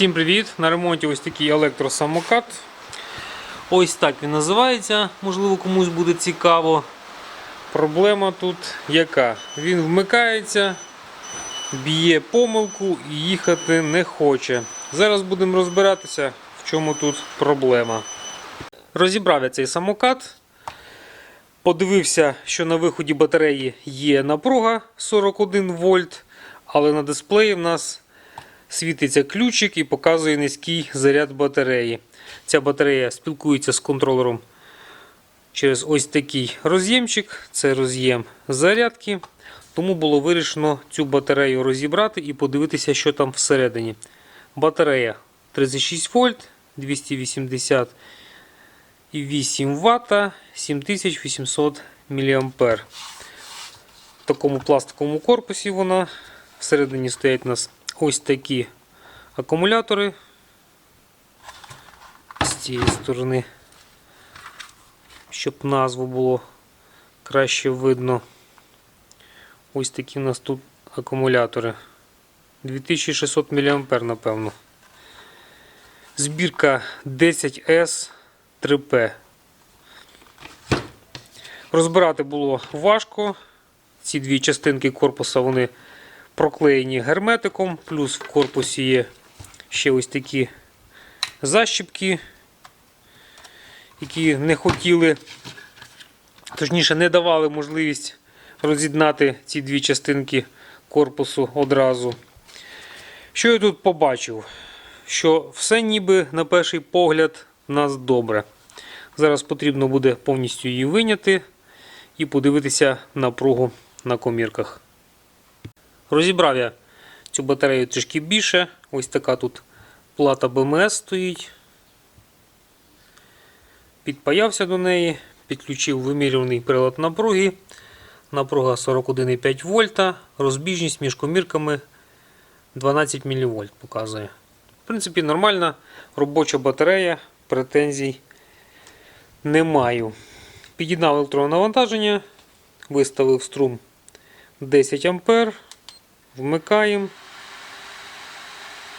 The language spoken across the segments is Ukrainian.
Всім привіт! На ремонті ось такий електросамокат. Ось так він називається, можливо комусь буде цікаво. Проблема тут яка? Він вмикається, б'є помилку і їхати не хоче. Зараз будемо розбиратися, в чому тут проблема. Розібрав я цей самокат. Подивився, що на виході батареї є напруга 41 вольт, але на дисплеї в нас світиться ключик і показує низький заряд батареї. Ця батарея спілкується з контролером через ось такий роз'ємчик. Це роз'єм зарядки. Тому було вирішено цю батарею розібрати і подивитися, що там всередині. Батарея 36 вольт, 288 Вт, 7800 мА. В такому пластиковому корпусі вона. Всередині стоять у нас ось такі акумулятори. З цієї сторони, щоб назву було краще видно. Ось такі у нас тут акумулятори. 2600 мА, напевно. Збірка 10S 3P. Розбирати було важко. Ці дві частинки корпуса вони проклеєні герметиком, плюс в корпусі є ще ось такі защіпки, які не хотіли, точніше, не давали можливість роз'єднати ці дві частинки корпусу одразу. Що я тут побачив? Що все ніби на перший погляд в нас добре. Зараз потрібно буде повністю її виняти і подивитися напругу на комірках. Розібрав я цю батарею трішки більше. Ось така тут плата БМС стоїть. Підпаявся до неї, підключив вимірюваний прилад напруги. Напруга 41,5 вольта. Розбіжність між комірками 12 мВ показує. В принципі, нормальна робоча батарея, претензій не маю. Під'єднав електронне навантаження, виставив струм 10 А. Вмикаємо.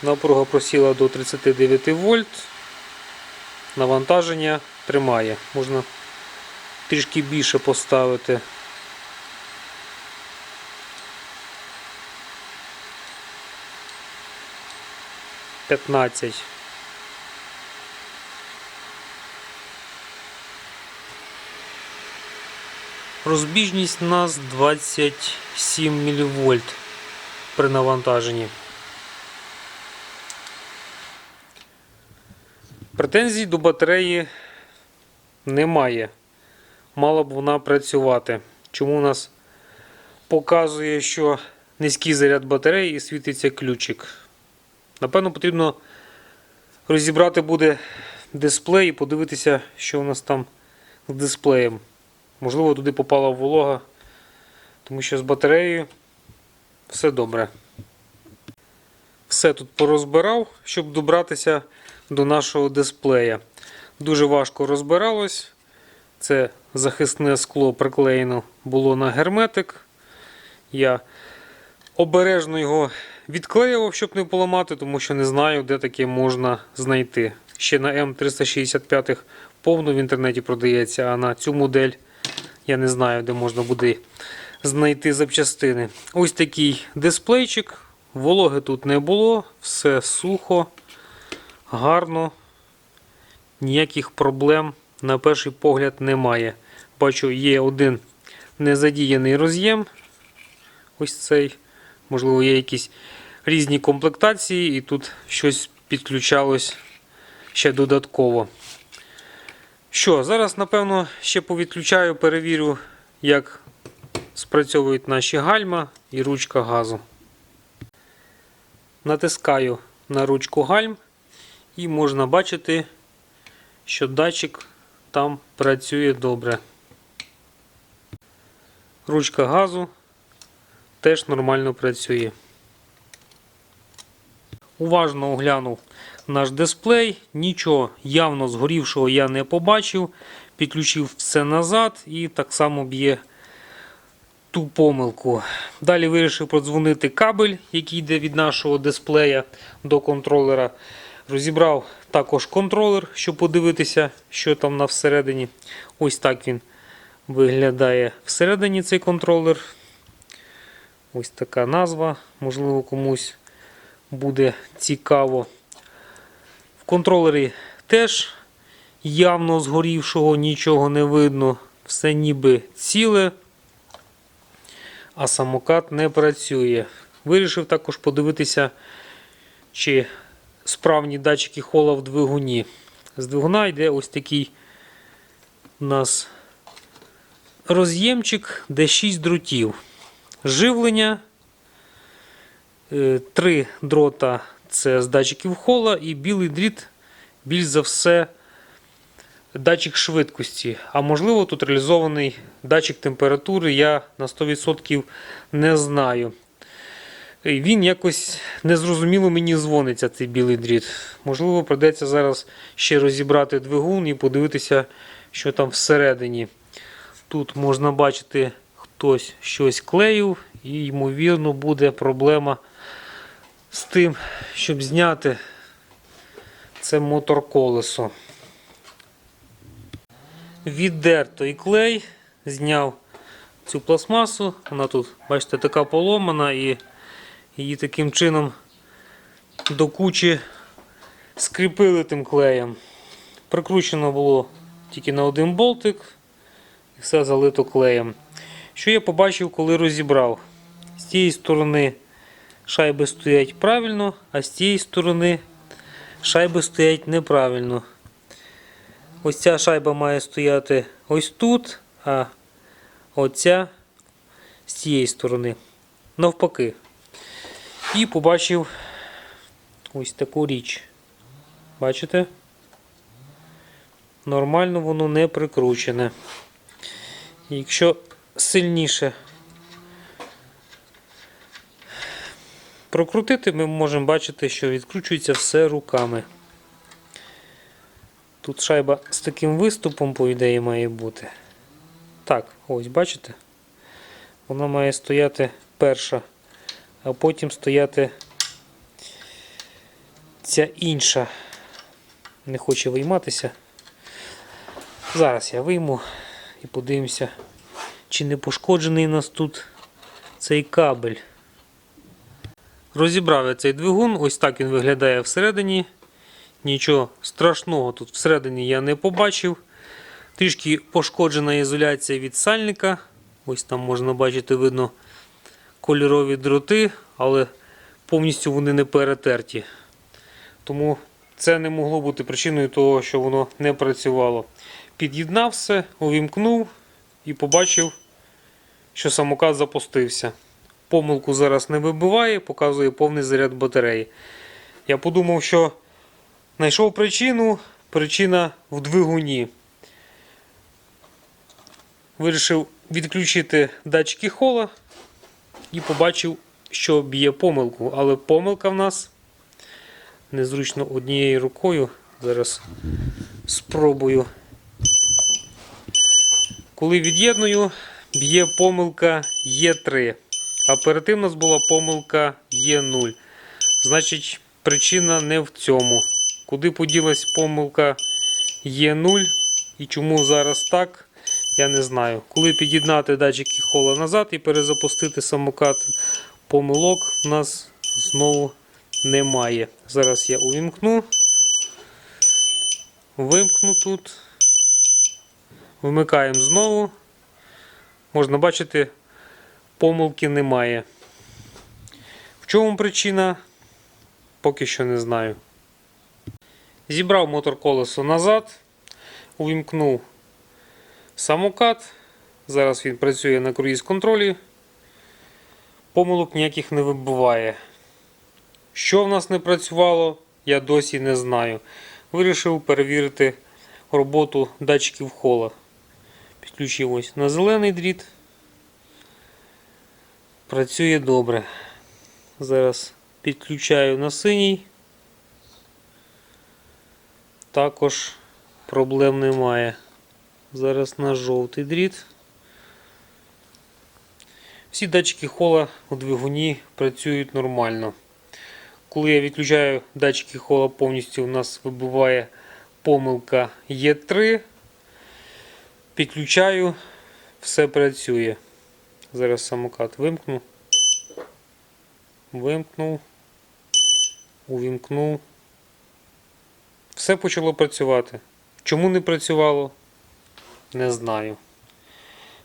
Напруга просіла до 39 вольт. Навантаження тримає. Можна трішки більше поставити. П'ятнадцять. Розбіжність у нас 27 мВ при навантаженні. Претензій до батареї немає. Мала б вона працювати. Чому у нас показує, що низький заряд батареї і світиться ключик? Напевно, потрібно розібрати буде дисплей і подивитися, що у нас там з дисплеєм. Можливо, туди попала волога, тому що з батареєю все добре. Все тут порозбирав, щоб добратися до нашого дисплея. Дуже важко розбиралось. Це захисне скло приклеєно було на герметик. Я обережно його відклеював, щоб не поламати, тому що не знаю, де таке можна знайти. Ще на М365 повно в інтернеті продається, а на цю модель я не знаю, де можна буде знайти запчастини. Ось такий дисплейчик. Вологи тут не було, все сухо, гарно, ніяких проблем на перший погляд немає. Бачу, є один незадіяний роз'єм. Ось цей. Можливо, є якісь різні комплектації, і тут щось підключалось ще додатково. Що, зараз, напевно, ще повідключаю, перевірю, як спрацьовують наші гальма і ручка газу. Натискаю на ручку гальм і можна бачити, що датчик там працює добре. Ручка газу теж нормально працює. Уважно оглянув наш дисплей, нічого явно згорівшого я не побачив. Підключив все назад і так само б'є ту помилку. Далі вирішив продзвонити кабель, який йде від нашого дисплея до контролера. Розібрав також контролер, щоб подивитися, що там на всередині. Ось так він виглядає всередині цей контролер. Ось така назва, можливо, комусь буде цікаво. В контролері теж явно згорівшого нічого не видно. Все ніби ціле, а самокат не працює. Вирішив також подивитися, чи справні датчики хола в двигуні. З двигуна йде ось такий у нас роз'ємчик, де 6 дротів. Живлення. Е, Три дрота це з датчиків хола, і білий дріт, більш за все, датчик швидкості. А можливо, тут реалізований датчик температури, я на 100% не знаю. Він якось незрозуміло мені дзвониться, цей білий дріт. Можливо, придеться зараз ще розібрати двигун і подивитися, що там всередині. Тут можна бачити, хтось щось клеїв, і, ймовірно, буде проблема з тим, щоб зняти це мотор-колесо. Віддерто і клей, зняв цю пластмасу. Вона тут, бачите, така поломана і її таким чином до кучі скріпили тим клеєм. Прикручено було тільки на один болтик і все залито клеєм. Що я побачив, коли розібрав? З цієї сторони шайби стоять правильно, а з цієї сторони шайби стоять неправильно. Ось ця шайба має стояти ось тут, а оця з цієї сторони. Навпаки. І побачив ось таку річ. Бачите? Нормально воно не прикручене. Якщо сильніше прокрутити, ми можемо бачити, що відкручується все руками. Тут шайба з таким виступом, по ідеї, має бути. Так, ось бачите? Вона має стояти перша, а потім стояти ця інша. Не хоче вийматися. Зараз я вийму і подивимося, чи не пошкоджений нас тут цей кабель. Розібрав я цей двигун, ось так він виглядає всередині. Нічого страшного тут всередині я не побачив. Трішки пошкоджена ізоляція від сальника. Ось там можна бачити, видно кольорові дроти, але повністю вони не перетерті. Тому це не могло бути причиною того, що воно не працювало. Під'єднав все, увімкнув і побачив, що самокат запустився. Помилку зараз не вибиває, показує повний заряд батареї. Я подумав, що знайшов причину, причина в двигуні. Вирішив відключити датчики хола і побачив, що б'є помилку. Але помилка в нас незручно однією рукою. Зараз спробую. Коли від'єдную, б'є помилка Е3. А перед тим нас була помилка Е0. Значить, причина не в цьому. Куди поділась помилка Е0 і чому зараз так, я не знаю. Коли під'єднати датчики хола назад і перезапустити самокат, помилок у нас знову немає. Зараз я увімкну. Вимкну тут. Вимикаємо знову. Можна бачити, помилки немає. В чому причина? Поки що не знаю. Зібрав мотор колесо назад, увімкнув самокат. Зараз він працює на круїз контролі. Помилок ніяких не вибиває. Що в нас не працювало, я досі не знаю. Вирішив перевірити роботу датчиків хола. Підключив ось на зелений дріт. Працює добре. Зараз підключаю на синій. Також проблем немає. Зараз на жовтий дріт. Всі датчики хола у двигуні працюють нормально. Коли я відключаю датчики хола повністю, у нас вибиває помилка Е3. Підключаю, все працює. Зараз самокат вимкну. Вимкнув. Увімкнув. Все почало працювати. Чому не працювало? Не знаю.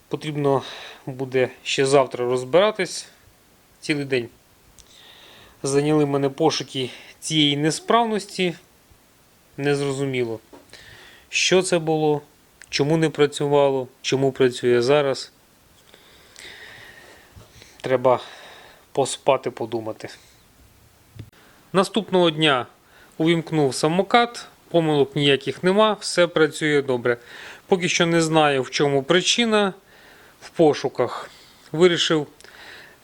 Потрібно буде ще завтра розбиратись цілий день. Зайняли мене пошуки цієї несправності. Незрозуміло, що це було, чому не працювало, чому працює зараз. Треба поспати, подумати. Наступного дня увімкнув самокат, помилок ніяких нема, все працює добре. Поки що не знаю, в чому причина в пошуках. Вирішив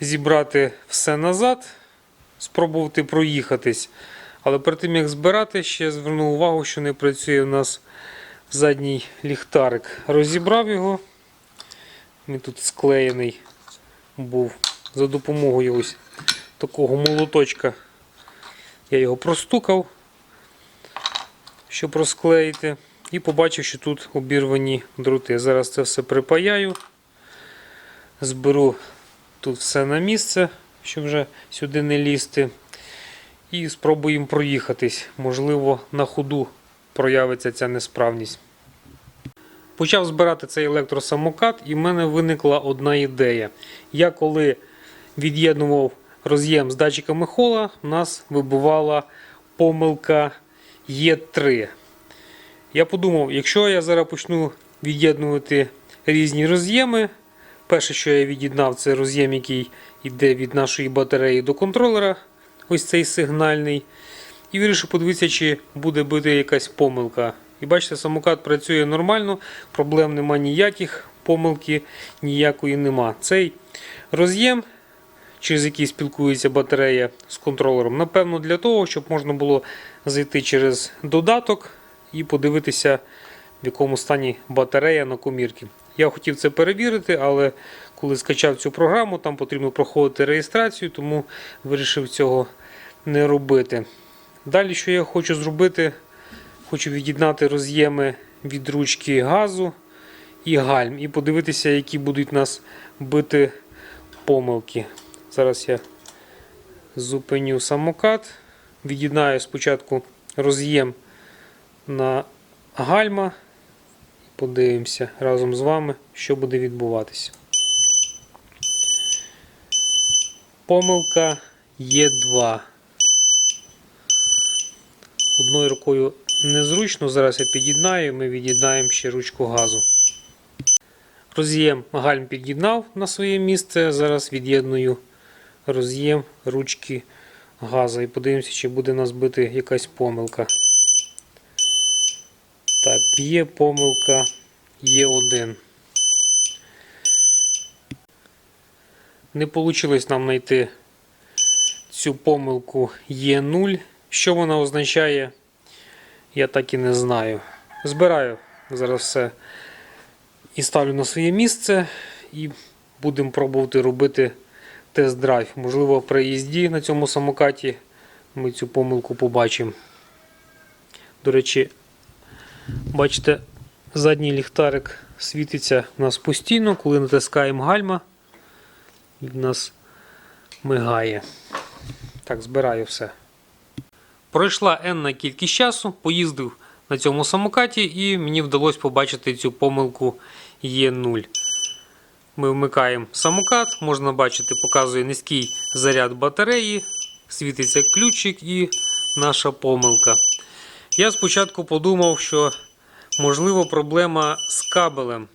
зібрати все назад, спробувати проїхатись. Але перед тим як збирати, ще звернув увагу, що не працює у нас задній ліхтарик. Розібрав його. Він тут склеєний був за допомогою ось такого молоточка. Я його простукав, щоб розклеїти. І побачив, що тут обірвані дроти. Зараз це все припаяю. Зберу тут все на місце, щоб вже сюди не лізти. І спробуємо проїхатись. Можливо, на ходу проявиться ця несправність. Почав збирати цей електросамокат, і в мене виникла одна ідея. Я коли від'єднував роз'єм з датчиками хола, у нас вибувала помилка Е3. Я подумав, якщо я зараз почну від'єднувати різні роз'єми, перше, що я від'єднав, це роз'єм, який йде від нашої батареї до контролера, ось цей сигнальний. І вирішив подивитися, чи буде бити якась помилка. І бачите, самокат працює нормально, проблем нема ніяких, помилки ніякої нема. Цей роз'єм, через який спілкується батарея з контролером, напевно, для того, щоб можна було зайти через додаток і подивитися, в якому стані батарея на комірці. Я хотів це перевірити, але коли скачав цю програму, там потрібно проходити реєстрацію, тому вирішив цього не робити. Далі, що я хочу зробити, хочу від'єднати роз'єми від ручки газу і гальм, і подивитися, які будуть нас бити помилки. Зараз я зупиню самокат, від'єднаю спочатку роз'єм на гальма. Подивимося разом з вами, що буде відбуватися. Помилка Є2. Одною рукою незручно. Зараз я під'єднаю, ми від'єднаємо ще ручку газу. Роз'єм гальм під'єднав на своє місце. Зараз від'єдную роз'єм ручки газу і подивимося, чи буде нас бити якась помилка. Так, є помилка Є1. Не вийшло нам знайти цю помилку Є0. Що вона означає, я так і не знаю. Збираю зараз все і ставлю на своє місце, і будемо пробувати робити тест-драйв. Можливо, при їзді на цьому самокаті ми цю помилку побачимо. До речі, бачите, задній ліхтарик світиться у нас постійно, коли натискаємо гальма, він у нас мигає. Так, збираю все. Пройшла енна кількість часу, поїздив на цьому самокаті і мені вдалося побачити цю помилку Е0. Ми вмикаємо самокат, можна бачити, показує низький заряд батареї, світиться ключик і наша помилка. Я спочатку подумав, що можливо проблема з кабелем,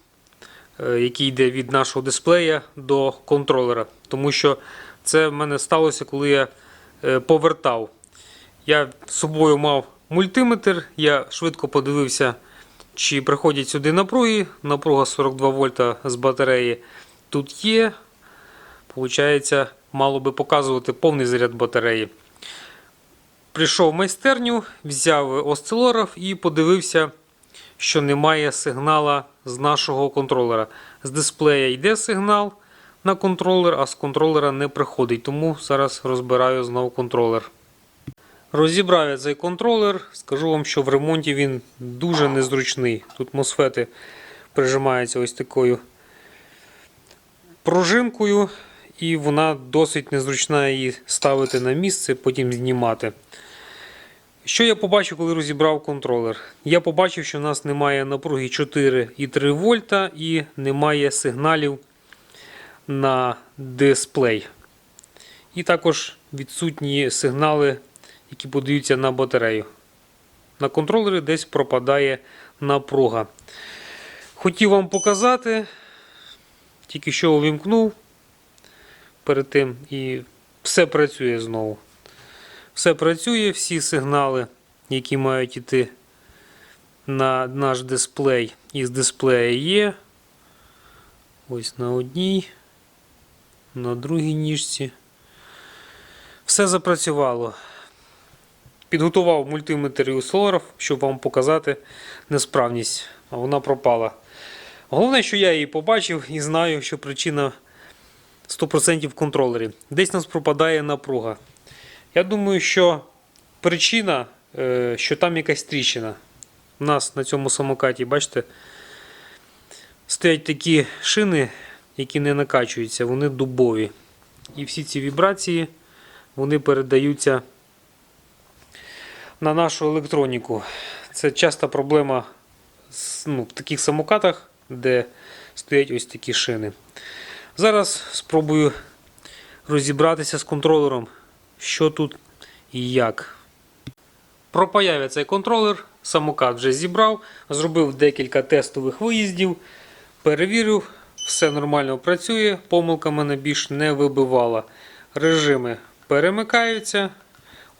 е, який йде від нашого дисплея до контролера. Тому що це в мене сталося, коли я е, повертав. Я з собою мав мультиметр, я швидко подивився, чи приходять сюди напруги. Напруга 42 вольта з батареї тут є. Получається, мало би показувати повний заряд батареї. Прийшов в майстерню, взяв осцилограф і подивився, що немає сигнала з нашого контролера. З дисплея йде сигнал, на контролер, а з контролера не приходить. Тому зараз розбираю знову контролер. Розібрав я цей контролер. Скажу вам, що в ремонті він дуже незручний. Тут мосфети прижимаються ось такою пружинкою, і вона досить незручна її ставити на місце, потім знімати. Що я побачив, коли розібрав контролер? Я побачив, що в нас немає напруги 4,3 вольта і немає сигналів на дисплей. І також відсутні сигнали, які подаються на батарею. На контролері десь пропадає напруга. Хотів вам показати, тільки що увімкнув перед тим і все працює знову. Все працює, всі сигнали, які мають йти на наш дисплей, із дисплея є. Ось на одній, на другій ніжці. Все запрацювало. Підготував мультиметр і осцилограф, щоб вам показати несправність, а вона пропала. Головне, що я її побачив і знаю, що причина 100% в контролері. Десь нас пропадає напруга. Я думаю, що причина, е, що там якась тріщина. У нас на цьому самокаті, бачите, стоять такі шини, які не накачуються, вони дубові. І всі ці вібрації вони передаються на нашу електроніку. Це часта проблема ну, в таких самокатах, де стоять ось такі шини. Зараз спробую розібратися з контролером, що тут і як. Пропаяв цей контролер, самокат вже зібрав, зробив декілька тестових виїздів, перевірив, все нормально працює, помилка мене більш не вибивала. Режими перемикаються,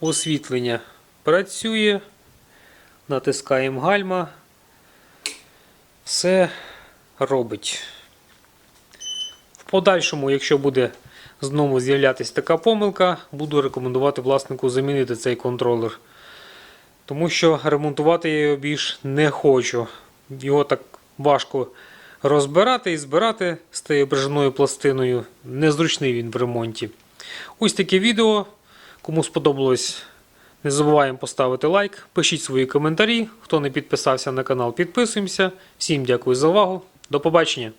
освітлення працює, натискаємо гальма, все робить. В подальшому, якщо буде знову з'являтися така помилка, буду рекомендувати власнику замінити цей контролер. Тому що ремонтувати я його більш не хочу. Його так важко розбирати і збирати з тією прижиною пластиною. Незручний він в ремонті. Ось таке відео. Кому сподобалось, не забуваємо поставити лайк, пишіть свої коментарі. Хто не підписався на канал, підписуємося. Всім дякую за увагу. До побачення!